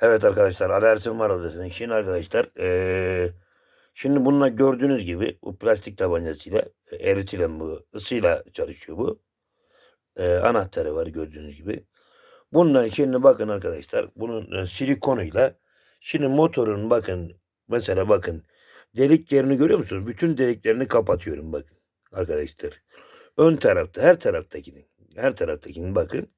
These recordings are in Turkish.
Evet arkadaşlar alerjim var odasının. Şimdi arkadaşlar eee, şimdi bununla gördüğünüz gibi bu plastik tabancasıyla e, eritilen bu ısıyla çalışıyor bu. Eee, anahtarı var gördüğünüz gibi. Bundan şimdi bakın arkadaşlar bunun e, silikonuyla şimdi motorun bakın mesela bakın delik yerini görüyor musunuz? Bütün deliklerini kapatıyorum bakın arkadaşlar. Ön tarafta her taraftakini her taraftakini bakın.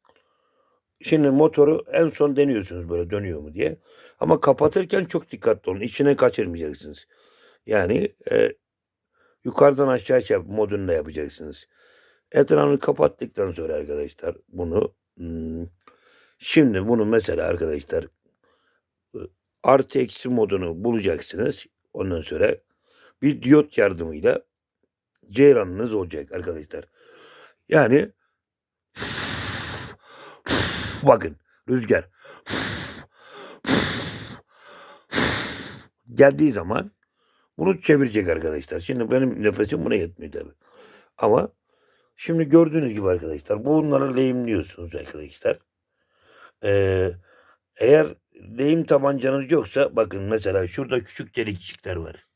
Şimdi motoru en son deniyorsunuz böyle dönüyor mu diye. Ama kapatırken çok dikkatli olun. İçine kaçırmayacaksınız. Yani e, yukarıdan aşağı çarp modunda yapacaksınız. Etrafını kapattıktan sonra arkadaşlar bunu hmm, şimdi bunu mesela arkadaşlar e, artı eksi modunu bulacaksınız. Ondan sonra bir diyot yardımıyla ceyranınız olacak arkadaşlar. Yani bakın rüzgar geldiği zaman bunu çevirecek arkadaşlar. Şimdi benim nefesim buna yetmiyor tabi. Ama şimdi gördüğünüz gibi arkadaşlar bunları lehimliyorsunuz arkadaşlar. Ee, eğer lehim tabancanız yoksa bakın mesela şurada küçük delikçikler var.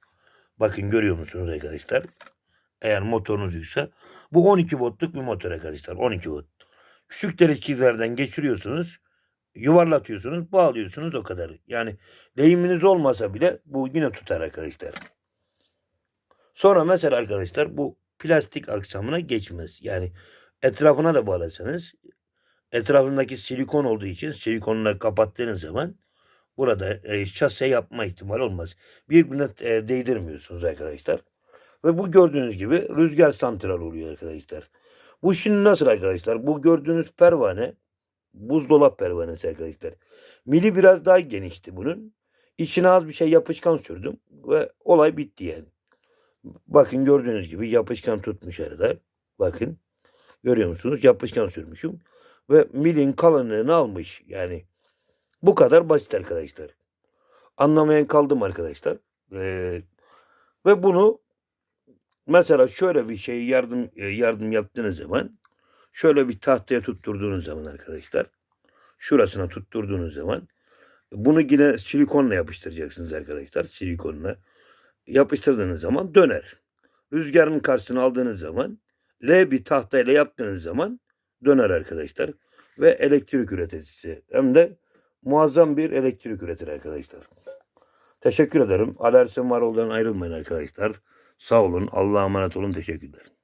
Bakın görüyor musunuz arkadaşlar? Eğer motorunuz yoksa bu 12 voltluk bir motor arkadaşlar 12 volt. Küçük delikçiklerden geçiriyorsunuz yuvarlatıyorsunuz, bağlıyorsunuz o kadar. Yani lehiminiz olmasa bile bu yine tutar arkadaşlar. Sonra mesela arkadaşlar bu plastik aksamına geçmez. Yani etrafına da bağlasanız etrafındaki silikon olduğu için silikonla kapattığınız zaman burada e, şase yapma ihtimali olmaz. Birbirine e, değdirmiyorsunuz arkadaşlar. Ve bu gördüğünüz gibi rüzgar santral oluyor arkadaşlar. Bu şimdi nasıl arkadaşlar? Bu gördüğünüz pervane buzdolap pervanesi arkadaşlar. Mili biraz daha genişti bunun. İçine az bir şey yapışkan sürdüm ve olay bitti yani. Bakın gördüğünüz gibi yapışkan tutmuş arada. Bakın görüyor musunuz? Yapışkan sürmüşüm ve milin kalınlığını almış yani. Bu kadar basit arkadaşlar. Anlamayan kaldım arkadaşlar. Ee, ve bunu mesela şöyle bir şey yardım e, yardım yaptığınız zaman şöyle bir tahtaya tutturduğunuz zaman arkadaşlar şurasına tutturduğunuz zaman bunu yine silikonla yapıştıracaksınız arkadaşlar. Silikonla yapıştırdığınız zaman döner. Rüzgarın karşısına aldığınız zaman L bir tahtayla yaptığınız zaman döner arkadaşlar. Ve elektrik üreticisi. Hem de muazzam bir elektrik üretir arkadaşlar. Teşekkür ederim. Alerjim var olduğundan ayrılmayın arkadaşlar. Sağ olun. Allah'a emanet olun. Teşekkürler.